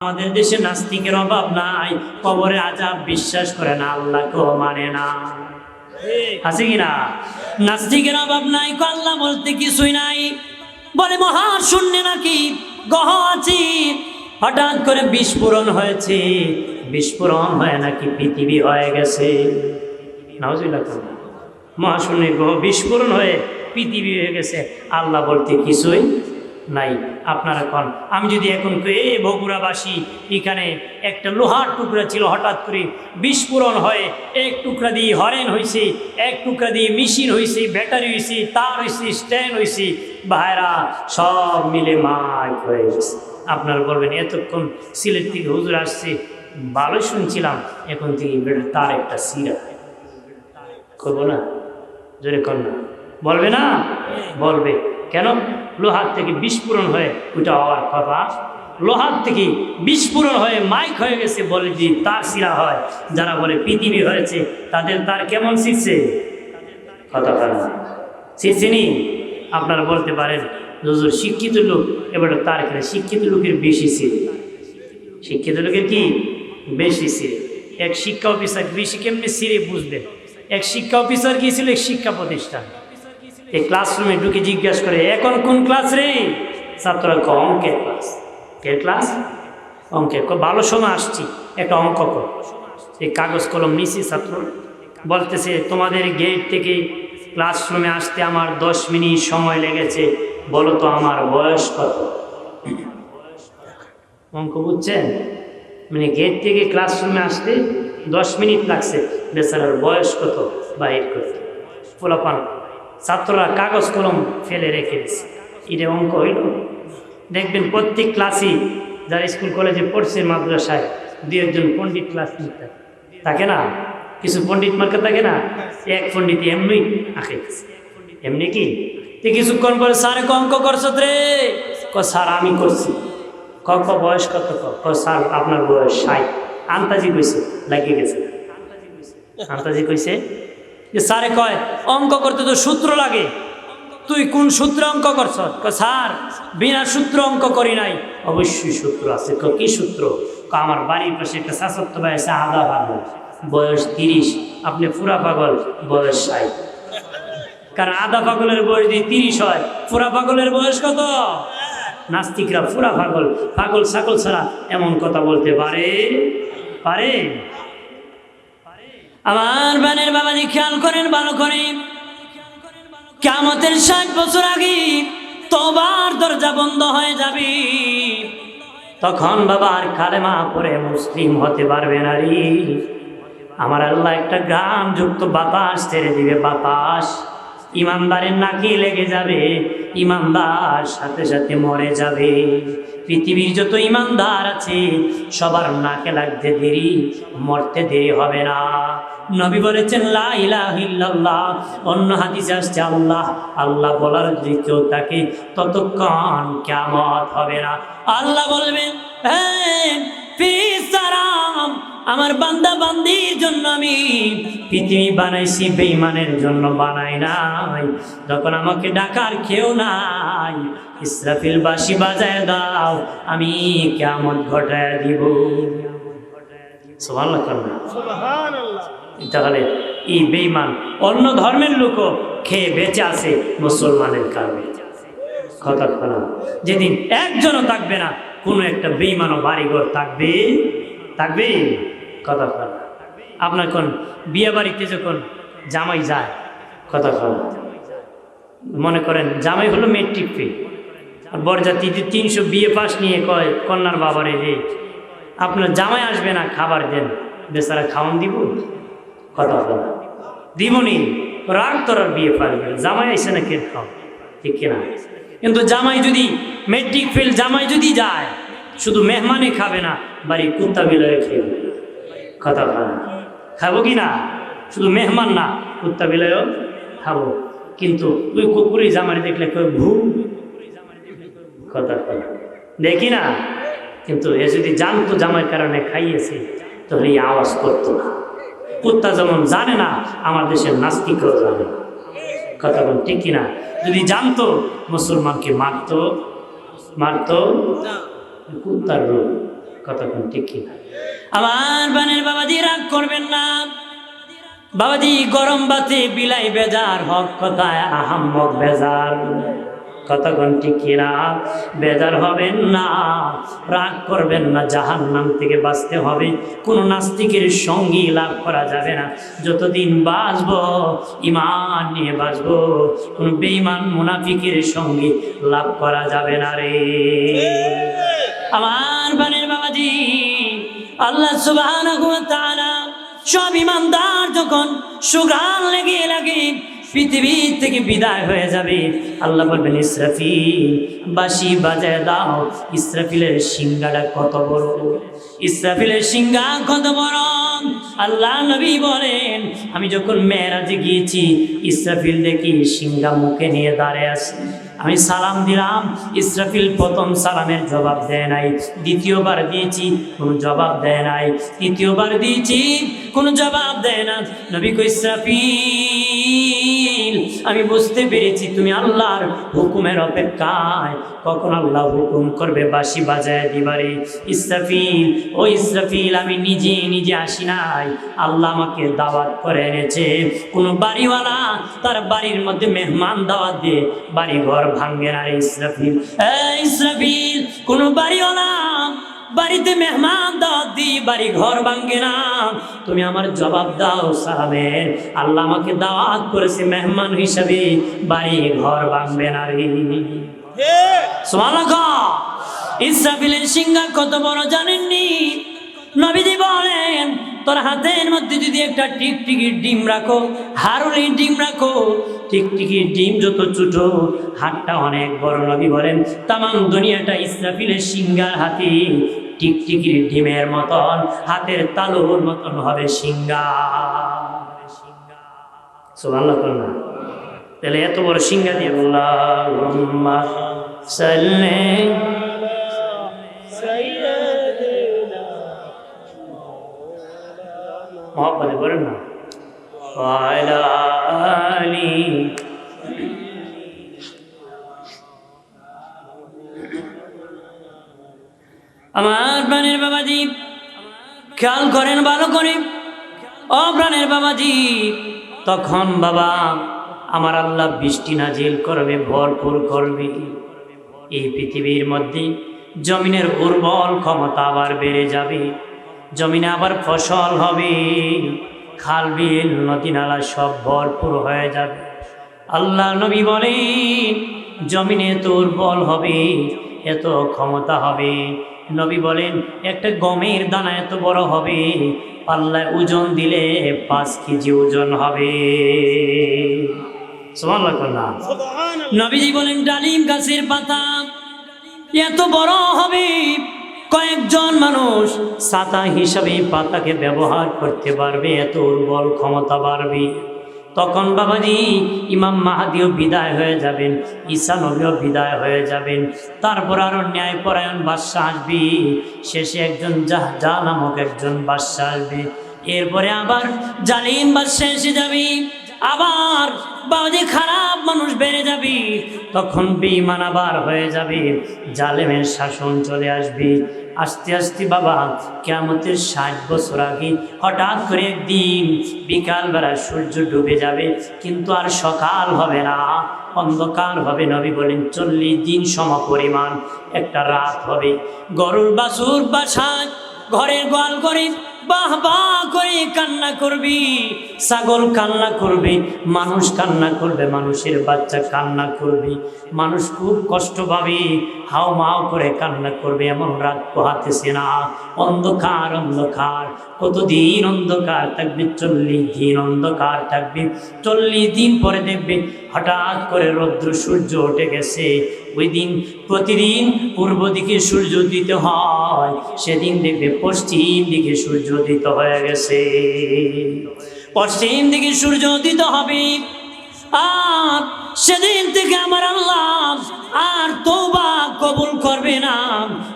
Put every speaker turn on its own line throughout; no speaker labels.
আমাদের দেশে নাস্তিকের অভাব নাই, কবরে আজাব বিশ্বাস করে না আল্লাহ আল্লাহকেও মানে না। আছে কি না? নাস্তিকের অভাব নাই কো আল্লাহ বলতে কিছুই নাই। বলে মহা শূন্য নাকি? গহ আছি। হঠাৎ করে বিস্ফোরণ হয়েছে। বিস্ফোরণ হয়ে নাকি পৃথিবী হয়ে গেছে। মহাশূন্য বিস্ফোরণ হয়ে পৃথিবী হয়ে গেছে। আল্লাহ বলতে কিছুই নাই। আপনারা কন আমি যদি এখন এ বগুড়াবাসী, এখানে একটা লোহার টুকরা ছিল, হঠাৎ করে বিস্ফোরণ হয়ে, এক টুকরা দিয়ে হরেন হয়েছে এক টুকরা দিয়ে মেশিন হয়েছে ব্যাটারি হয়েছে তার হয়েছে স্ট্যান্ড হয়েছে ভাইরা সব মিলে মাইক হয়ে গেছে। আপনারা বলবেন, এতক্ষণ সিলেট থেকে হুজুর আসছে, ভালোই শুনছিলাম, এখন থেকে তার একটা সিরা। করব না? জোরে কর না। বলবে না? বলবে। কেন? লোহার থেকে বিস্ফোরণ হয়ে, ওইটা হওয়ার কথা। লোহার থেকে বিস্ফোরণ হয়ে মাইক হয়ে গেছে বলে যে তার শিরা হয়। যারা বলে পৃথিবী হয়েছে, তাদের তার কেমন শিখছে কথা বলা শিখছেনি আপনারা বলতে পারেন, হুজুর, শিক্ষিত লোক, এবার তার এখানে শিক্ষিত লোকের বেশি ছিল শিক্ষিত লোকের কি? বেশি সিরে এক শিক্ষা অফিসার বেশি কেমনি সিরে বুঝবেন এক শিক্ষা অফিসার গিয়েছিল এক শিক্ষা প্রতিষ্ঠান। এই ক্লাসরুমে ঢুকে জিজ্ঞাসা করে, এখন কোন ক্লাস রে? ছাত্ররা কো অঙ্কের ক্লাস কে ক্লাস অঙ্কের ভালো সময় আসছি, একটা অঙ্ক কর। এই কাগজ কলম নিছি ছাত্র বলতেছে, তোমাদের গেট থেকে ক্লাসরুমে আসতে আমার দশ মিনিট সময় লেগেছে, বলো তো আমার বয়স কত? অঙ্ক বুঝছেন? মানে গেট থেকে ক্লাসরুমে আসতে দশ মিনিট লাগছে, বেচারার বয়স কত বাহির করতে পোলাপান ছাত্ররা কাগজ কলম ফেলে রেখে দিচ্ছে এটা অঙ্ক হইল। দেখবেন প্রত্যেক ক্লাসই যারা স্কুল, কলেজে পড়ছে মাদ্রাসায় দু একজন পণ্ডিত ক্লাস নিতে থাকে। না? কিছু পণ্ডিত মার্কা থাকে না? এক পণ্ডিত এমনি আঁকে। এমনি কি? কিছুক্ষণ পরে স্যারে অঙ্ক করছ রে ক স্যার, আমি করছি। ক ক, বয়স কত? ক ক, স্যার, আপনার বয়স ষাট। আন্তাজি কইছে, লাগিয়ে গেছে। আন্তাজি কইছে? যে স্যারে কয়, অঙ্ক করতে তো সূত্র লাগে। তুই কোন সূত্রে অঙ্ক করছ? স্যার, বিনা সূত্র অঙ্ক করি নাই। অবশ্যই সূত্র আছে। ক কি সূত্র? আমার বাড়ির পাশে একটা শাসত্ব বয়সে আধা পাগল। বয়স তিরিশ। আপনি পুরা পাগল, বয়স ষাট। কারণ আধা পাগলের বয়স যদি তিরিশ হয় পুরা পাগলের বয়স কত? নাস্তিকরা পুরা পাগল পাগল ছাগল ছাড়া এমন কথা বলতে পারে? পারে? আমার বানের বাবাজি খেয়াল করেন, ভালো করে। কেমতের ষাট বছর আগে তোবার দরজা বন্ধ হয়ে যাবে। তখন বাবা আর কালেমা পরে মুসলিম হতে পারবে না রে। আমার আল্লাহ একটা গান যুক্ত বাতাস ছেড়ে দিবে, বাতাস। ইমানদারের নাকি লেগে যাবে, ইমানদার সাথে সাথে মরে যাবে। পৃথিবীর যত ইমানদার আছে, সবার নাকে লাগতে দেরি, মরতে দেরি হবে না। নবী বলেছেন লা ইলাহা অন্য হাদিসে আসছে আল্লাহ আল্লাহ বলার দ্বিতীয় তাকে ততক্ষণ কেমত হবে না। আল্লাহ বলবেন হ্যাঁ আমার বান্দা বান্দির জন্য আমি পৃথিবী বানাইছি বেইমানের জন্য বানাই নাই। যখন আমাকে ডাকার কেউ নাই ইসরাফিল বাসি বাজায় দাও আমি কেমন ঘটায় দিব। ঘটায় সোমাল্লা করবে তাহলে এই বেইমান অন্য ধর্মের লোকও খেয়ে বেঁচে আছে মুসলমানের কারণে। কথা খোলা যেদিন একজনও থাকবে না, কোনো একটা বেইমানও বাড়িঘর থাকবে। থাকবে? কথা খোলা আপনার কোন বিয়ে বাড়িতে যখন জামাই যায়, কথা খোলা মনে করেন জামাই হলো মেট্রিক ফি আর বরযাত্রী যে তিনশো বিয়ে পাস নিয়ে কয়, কন্যার বাবারে যে আপনার জামাই আসবে না, খাবার দেন। বেচারা খাওয়ান দিব? কথা বলা। দিবনি রাগ তোর আর বিয়ে পারবে। জামাই আইসে না কে খাও। ঠিক কিনা? কিন্তু জামাই যদি মেট্রিক ফেল জামাই যদি যায়, শুধু মেহমানে খাবে না বাড়ি কুত্তা বিলায় খেয়ে কথা বলা খাব কি না? শুধু মেহমান না, কুত্তা বিলায়ও খাব। কিন্তু ওই কুকুরি জামাই দেখলে কেউ ভু কথা দেখি না? কিন্তু এ যদি জানতো জামাইয়ের কারণে খাইয়েছে, তাহলে এই আওয়াজ করতো না। কুত্তা যেমন জানে না, আমার দেশের নাস্তিকও জানে। কথা বল, ঠিক কিনা? যদি জানতো, মুসলমানকে মারতো মারতো, কুত্তার রূপ কতক্ষণ ঠিক কি আমার বানের বাবাজি রাগ করবেন না। বাবাজি গরম বাতি বিলাই বেজার, হক কথায় আহাম্মক বেজার। কতক্ষণ কিনা বেজার হবেন না, রাগ করবেন না জাহান নাম থেকে বাঁচতে হবে। কোনো নাস্তিকের সঙ্গী লাভ করা যাবে না। যতদিন বাঁচব ইমান নিয়ে বাঁচবো, কোনো বেইমান মুনাফিকের সঙ্গী লাভ করা যাবে না রে। আমার বানের বাবাজি, আল্লাহ তাআলা সব ইমানদার যখন সুগান লেগে লাগে পৃথিবী থেকে বিদায় হয়ে যাবে। আল্লাহ বলবেন, ইসরাফিল বাসি বাজায় দাও। ইসরাফিলের সিংহাটা কত বড়? ইসরাফিলের সিংহা কত বড়? আল্লাহ নবী বলেন, আমি যখন মেয়েরাজে গিয়েছি, ইসরাফিল দেখি সিংহা মুখে নিয়ে দাঁড়িয়ে আছে। আমি সালাম দিলাম, ইসরাফিল প্রথম সালামের জবাব দেয় নাই। দ্বিতীয়বার দিয়েছি, কোনো জবাব দেয় নাই। তৃতীয়বার দিয়েছি, কোনো জবাব দেয় না। নবী কো ইসরাফিল আমি বুঝতে পেরেছি, তুমি আল্লাহর হুকুমের অপেক্ষায়। কখন আল্লাহ হুকুম করবে? বাসি বাজায় দিবারে, ইসরাফিল, ও ইসরাফিল, আমি নিজে নিজে আসি নাই। আল্লাহ আমাকে দাওয়াত করে এনেছে। কোনো বাড়িওয়ালা তার বাড়ির মধ্যে মেহমান দাওয়াত দিয়ে বাড়ি ঘর ভাঙ্গে না ইসরাফিল। ইসরাফিল, কোনো বাড়িওয়ালা বাড়িতে মেহমান দাওয়াত দি বাড়ি ঘর ভাঙ্গে না। তুমি আমার জবাব দাও সাহাবে। আল্লাহ আমাকে দাওয়াত করেছে মেহমান হিসাবে বাড়ি ঘর ভাঙবে না রে। সুবহানাল্লাহ। ইসরাফিলের সিংহা কত বড় জানেননি? নবীজি বলেন তোর হাতের মধ্যে যদি একটা টিকটিকির ডিম রাখো হারুলির ডিম রাখো, টিকটিকির ডিম যত ছোট, হাতটা অনেক বড় নবী বলেন, তামাম দুনিয়াটা ইসরাফিলের সিংহার হাতি, টিকটিকির ডিমের মতন, হাতের তালুর মতন হবে সিংহা সুবহানাল্লাহ না। তাহলে এত বড় সিঙ্গা দিয়ে বললাম সাল্লে মহাব্বতে বলেন না। আমার প্রাণের বাবাজি, খেয়াল করেন ভালো করে। ও প্রাণের বাবাজি, তখন বাবা আমার আল্লাহ বৃষ্টি নাজিল করবে, ভরপুর করবে। এই পৃথিবীর মধ্যে জমিনের উর্বর ক্ষমতা আবার বেড়ে যাবে। জমিনে আবার ফসল হবে। খাল বিল নদী নালা সব ভরপুর হয়ে যাবে। আল্লাহ নবী বলেন জমিনে এত উর্বর হবে এত ক্ষমতা হবে। নবী বলেন একটা গমের দানা এত বড় হবে পাল্লায় ওজন দিলে পাঁচ কেজি ওজন হবে। নবীজি বলেন ডালিম গাছের পাতা এত বড় হবে কয়েকজন মানুষ ছাতা হিসাবে পাতাকে ব্যবহার করতে পারবে, এত উর্বর ক্ষমতা বাড়বে। তখন বাবাজি ইমাম মাহাদিও বিদায় হয়ে যাবেন, ঈসা নবীও বিদায় হয়ে যাবেন। তারপর আরও ন্যায়পরায়ণ বাদশাহ আসবে, শেষে একজন জাহজা নামক একজন বাদশাহ আসবে। এরপরে আবার জালিম বাদশাহ এসে যাবে, আবার বাবাজি খারাপ মানুষ বেড়ে যাবে, তখন বেইমান আবার হয়ে যাবে, জালেমের শাসন চলে আসবে। আস্তে আস্তে বাবা কেমতের ষাট বছর আগে হঠাৎ করে একদিন বিকালবেলা সূর্য ডুবে যাবে, কিন্তু আর সকাল হবে না, অন্ধকার হবে। নবী বলেন, চল্লিশ দিন সম পরিমাণ একটা রাত হবে। গরুর বাসুর বাসায় ঘরের গোয়াল করে বাহ বাহ করে কান্না করবি, ছাগল কান্না করবে, মানুষ কান্না করবে, মানুষের বাচ্চা কান্না করবে, মানুষ খুব কষ্ট পাবে, হাও মাও করে কান্না করবে, এমন রাত পোহাতেছে না, অন্ধকার অন্ধকার, কতদিন অন্ধকার থাকবে, চল্লিশ দিন অন্ধকার থাকবে, চল্লিশ দিন পরে দেখবে হঠাৎ করে রৌদ্র সূর্য উঠে গেছে ওই দিন প্রতিদিন পূর্ব দিকে সূর্য দিতে হয়, সেদিন দেখবে পশ্চিম দিকে সূর্য উদিত হয়ে গেছে। পশ্চিম দিকে সূর্য উদিত হবে। আর সেদিন থেকে আমার আল্লাহ আর তৌবা কবুল করবে না।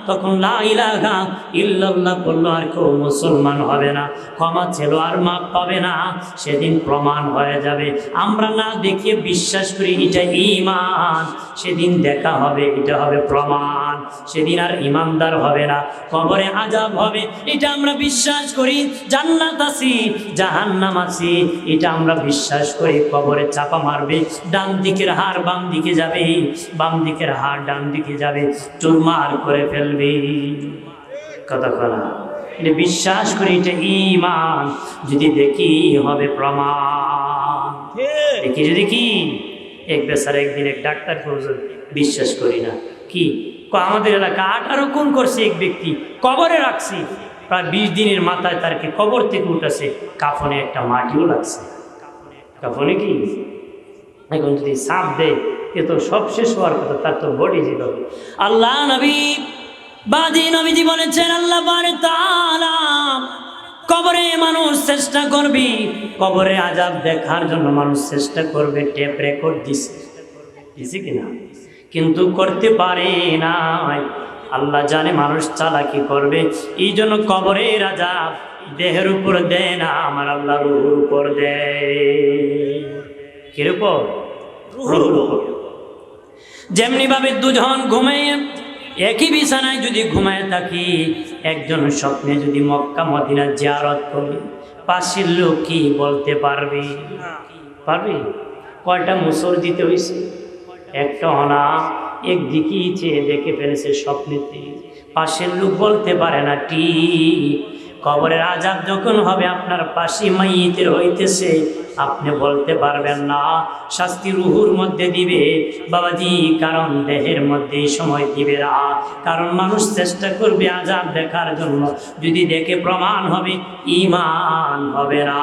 তখন লা ইলাহা ইল্লাল্লাহ বলল, আর কেউ মুসলমান হবে না, ক্ষমা ছিল আর মাপ পাবে না। সেদিন প্রমাণ হয়ে যাবে। আমরা না দেখিয়ে বিশ্বাস করি, এটা ইমান সেদিন দেখা হবে, এটা হবে প্রমাণ। সেদিন আর ইমানদার হবে না, কবরে আজাব হবে। এটা আমরা বিশ্বাস করি, জান্নাত আছি, জাহান্নাম আছি, এটা আমরা বিশ্বাস করি, কবরে চাপা মারবে, ডান দিকের হার বাম দিকে যাবে, বাম দিকের হার ডান দিকে যাবে, চুরমার করে ফেলবে। কথা কলা। এটা বিশ্বাস করি, এটা ইমান যদি দেখি, হবে প্রমাণ। দেখি যদি কি, এক বেসার একদিন এক ডাক্তার প্রয়োজন বিশ্বাস করি না। কি? আমাদের এলাকা আঠারো খুন করছে এক ব্যক্তি, কবরে রাখছি। প্রায় বিশ দিনের মাথায় তারকে কবর থেকে উঠেছে, কাফনে একটা মাটিও লাগছে। কাফনে কি? এখন যদি সাপ দেয় এ তো সব শেষ হওয়ার কথা, তার তো বডি হবে আল্লাহ নবী, বাদী নবীজি বলেছেন, আল্লাহ বারে কবরে মানুষ চেষ্টা করবি, কবরে আজাব দেখার জন্য মানুষ চেষ্টা করবে টেপ রেকর্ড দিছে। দিছে কিনা কিন্তু করতে পারে না আল্লাহ জানে মানুষ চালাকি করবে, এই জন্য কবরের আজাব দেহের উপর দেয় না, আমার আল্লাহ রুহুর উপর দেয়। কির যেমনি ভাবে দুজন ঘুমিয়ে, একই বিছানায় যদি ঘুমায় থাকি, একজন স্বপ্নে যদি মক্কা মদিনা জিয়ারত করি, পাশের লোক কি বলতে পারবে? পারবে? কয়টা মুসর দিতে হয়েছে একটা অনা, একদিকেই চেয়ে দেখে ফেলেছে স্বপ্নেতে। পাশের লোক বলতে পারে না টি কবরের আজাদ যখন হবে আপনার পাশি মাইতে হইতেছে, আপনি বলতে পারবেন না, শাস্তি রুহুর মধ্যে দিবে, বাবাজি, কারণ দেহের মধ্যে সময় দিবে না। কারণ মানুষ চেষ্টা করবে আজাদ দেখার জন্য, যদি দেখে প্রমাণ হবে, ইমান হবে না।